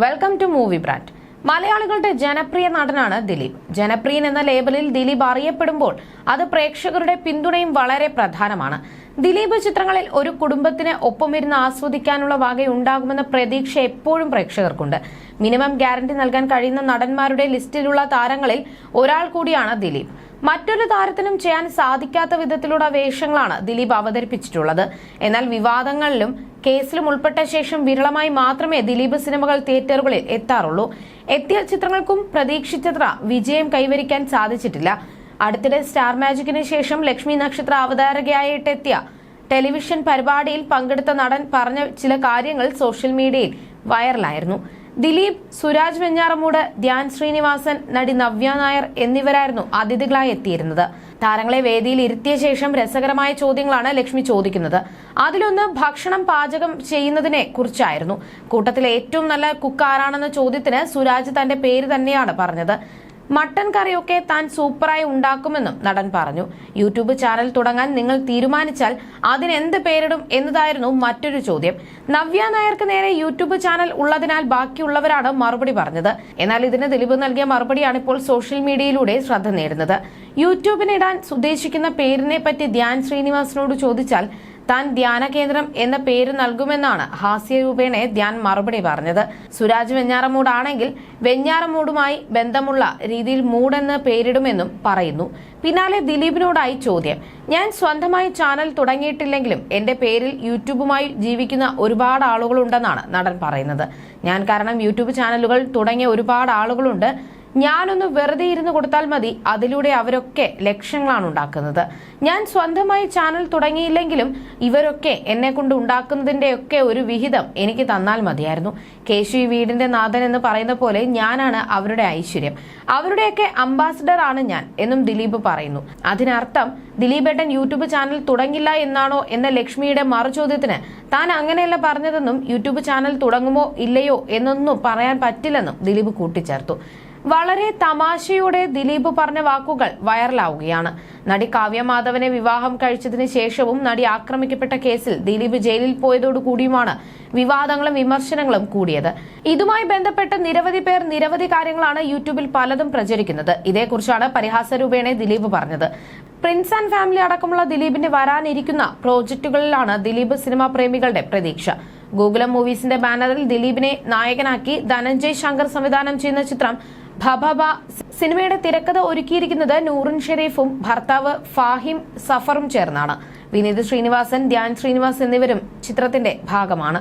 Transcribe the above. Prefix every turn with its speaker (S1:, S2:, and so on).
S1: Welcome to movie brand മലയാളികളുടെ ജനപ്രിയ നടനാണ് ദിലീപ്. ജനപ്രിയൻ എന്ന ലേബലിൽ ദിലീപ് അറിയപ്പെടുമ്പോൾ അത് പ്രേക്ഷകരുടെ പിന്തുണയും വളരെ പ്രധാനമാണ്. ദിലീപ് ചിത്രങ്ങളിൽ ഒരു കുടുംബത്തിന് ഒപ്പമിരുന്ന് ആസ്വദിക്കാനുള്ള വകയുണ്ടാകുമെന്ന പ്രതീക്ഷ എപ്പോഴും പ്രേക്ഷകർക്കുണ്ട്. മിനിമം ഗ്യാരണ്ടി നൽകാൻ കഴിയുന്ന നടന്മാരുടെ ലിസ്റ്റിലുള്ള താരങ്ങളിൽ ഒരാൾ കൂടിയാണ് ദിലീപ്. മറ്റൊരു താരത്തിനും ചെയ്യാൻ സാധിക്കാത്ത വിധത്തിലുള്ള വേഷങ്ങളാണ് ദിലീപ് അവതരിപ്പിച്ചിട്ടുള്ളത്. എന്നാൽ വിവാദങ്ങളിലും കേസിലും ഉൾപ്പെട്ട ശേഷം വിരളമായി മാത്രമേ ദിലീപ് സിനിമകൾ തിയേറ്ററുകളിൽ എത്താറുള്ളൂ. എത്തിയ ചിത്രങ്ങൾക്കും പ്രതീക്ഷിച്ചത്ര വിജയം കൈവരിക്കാൻ സാധിച്ചിട്ടില്ല. അടുത്തിടെ സ്റ്റാർ മാജിക്കിന് ശേഷം ലക്ഷ്മി നക്ഷത്ര അവതാരകയായിട്ടെത്തിയ ടെലിവിഷൻ പരിപാടിയിൽ പങ്കെടുത്ത നടൻ പറഞ്ഞ ചില കാര്യങ്ങൾ സോഷ്യൽ മീഡിയയിൽ വൈറലായിരുന്നു. ദിലീപ് സുരാജ് വെഞ്ഞാറമൂട് ധ്യാൻ ശ്രീനിവാസൻ നടി നവ്യ നായർ എന്നിവരായിരുന്നു അതിഥികളായി എത്തിയിരുന്നത്. താരങ്ങളെ വേദിയിൽ ഇരുത്തിയ ശേഷം രസകരമായ ചോദ്യങ്ങളാണ് ലക്ഷ്മി ചോദിക്കുന്നത്. അതിലൊന്ന് ഭക്ഷണം പാചകം ചെയ്യുന്നതിനെ കുറിച്ചായിരുന്നു. കൂട്ടത്തിലെ ഏറ്റവും നല്ല കുക്ക് ആരാണെന്ന ചോദ്യത്തിന് സുരാജ് തന്റെ പേര് തന്നെയാണ് പറഞ്ഞത്. മട്ടൻ കറിയൊക്കെ താൻ സൂപ്പറായി ഉണ്ടാക്കുമെന്നും നടൻ പറഞ്ഞു. യൂട്യൂബ് ചാനൽ തുടങ്ങാൻ നിങ്ങൾ തീരുമാനിച്ചാൽ അതിനെന്ത് പേരിടും എന്നതായിരുന്നു മറ്റൊരു ചോദ്യം. നവ്യ നായർക്ക് നേരെ യൂട്യൂബ് ചാനൽ ഉള്ളതിനാൽ ബാക്കിയുള്ളവരാണ് മറുപടി പറഞ്ഞത്. എന്നാൽ ഇതിന് ദിലീപ് നൽകിയ മറുപടിയാണ് ഇപ്പോൾ സോഷ്യൽ മീഡിയയിലൂടെ ശ്രദ്ധ നേടുന്നത്. യൂട്യൂബിനിടാൻ ഉദ്ദേശിക്കുന്ന പേരിനെ പറ്റി ധ്യാൻ ശ്രീനിവാസിനോട് ചോദിച്ചാൽ താൻ ധ്യാന കേന്ദ്രം എന്ന പേര് നൽകുമെന്നാണ് ഹാസ്യരൂപേണെ ധ്യാൻ മറുപടി പറഞ്ഞത്. സുരാജ് വെഞ്ഞാറമൂടാണെങ്കിൽ വെഞ്ഞാറമൂടുമായി ബന്ധമുള്ള രീതിയിൽ മൂടെന്ന് പേരിടുമെന്നും പറയുന്നു. പിന്നാലെ ദിലീപിനോടായി ചോദ്യം. ഞാൻ സ്വന്തമായി ചാനൽ തുടങ്ങിയിട്ടില്ലെങ്കിലും എന്റെ പേരിൽ യൂട്യൂബുമായി ജീവിക്കുന്ന ഒരുപാട് ആളുകളുണ്ടെന്നാണ് നടൻ പറയുന്നത്. ഞാൻ കാരണം യൂട്യൂബ് ചാനലുകൾ തുടങ്ങിയ ഒരുപാട് ആളുകളുണ്ട്. ഞാനൊന്ന് വെറുതെ ഇരുന്ന് കൊടുത്താൽ മതി. അതിലൂടെ അവരൊക്കെ ലക്ഷ്യങ്ങളാണ് ഉണ്ടാക്കുന്നത്. ഞാൻ സ്വന്തമായി ചാനൽ തുടങ്ങിയില്ലെങ്കിലും ഇവരൊക്കെ എന്നെ കൊണ്ട് ഉണ്ടാക്കുന്നതിന്റെ ഒക്കെ ഒരു വിഹിതം എനിക്ക് തന്നാൽ മതിയായിരുന്നു. കേശു വീടിന്റെ നാഥൻ എന്ന് പറയുന്ന പോലെ ഞാനാണ് അവരുടെ ഐശ്വര്യം. അവരുടെയൊക്കെ അംബാസിഡർ ആണ് ഞാൻ എന്നും ദിലീപ് പറയുന്നു. അതിനർത്ഥം ദിലീപേട്ടൻ യൂട്യൂബ് ചാനൽ തുടങ്ങില്ല എന്നാണോ എന്ന ലക്ഷ്മിയുടെ മറുചോദ്യത്തിന് താൻ അങ്ങനെയല്ല പറഞ്ഞതെന്നും യൂട്യൂബ് ചാനൽ തുടങ്ങുമോ ഇല്ലയോ എന്നൊന്നും പറയാൻ പറ്റില്ലെന്നും ദിലീപ് കൂട്ടിച്ചേർത്തു. വളരെ തമാശയോടെ ദിലീപ് പറഞ്ഞ വാക്കുകൾ വൈറലാവുകയാണ്. നടി കാവ്യമാധവനെ വിവാഹം കഴിച്ചതിന് ശേഷവും നടി ആക്രമിക്കപ്പെട്ട കേസിൽ ദിലീപ് ജയിലിൽ പോയതോടുകൂടിയുമാണ് വിവാദങ്ങളും വിമർശനങ്ങളും കൂടിയത്. ഇതുമായി ബന്ധപ്പെട്ട് നിരവധി പേർ നിരവധി കാര്യങ്ങളാണ് യൂട്യൂബിൽ പലതും പ്രചരിക്കുന്നത്. ഇതേക്കുറിച്ചാണ് പരിഹാസരൂപേണെ ദിലീപ് പറഞ്ഞത്. പ്രിൻസ് ആൻഡ് ഫാമിലി അടക്കമുള്ള ദിലീപിന്റെ വരാനിരിക്കുന്ന പ്രോജക്റ്റുകളിലാണ് ദിലീപ് സിനിമാ പ്രേമികളുടെ പ്രതീക്ഷ. ഗൂഗിളം മൂവീസിന്റെ ബാനറിൽ ദിലീപിനെ നായകനാക്കി ധനഞ്ജയ് ശങ്കർ സംവിധാനം ചെയ്യുന്ന ചിത്രം ഭബബ സിനിമയുടെ തിരക്കഥ ഒരുക്കിയിരിക്കുന്നത് നൂറിൻ ഷെരീഫും ഭർത്താവ് ഫാഹിം സഫറും ചേർന്നാണ്. വിനീത് ശ്രീനിവാസൻ ധ്യാൻ ശ്രീനിവാസ് എന്നിവരും ചിത്രത്തിന്റെ ഭാഗമാണ്.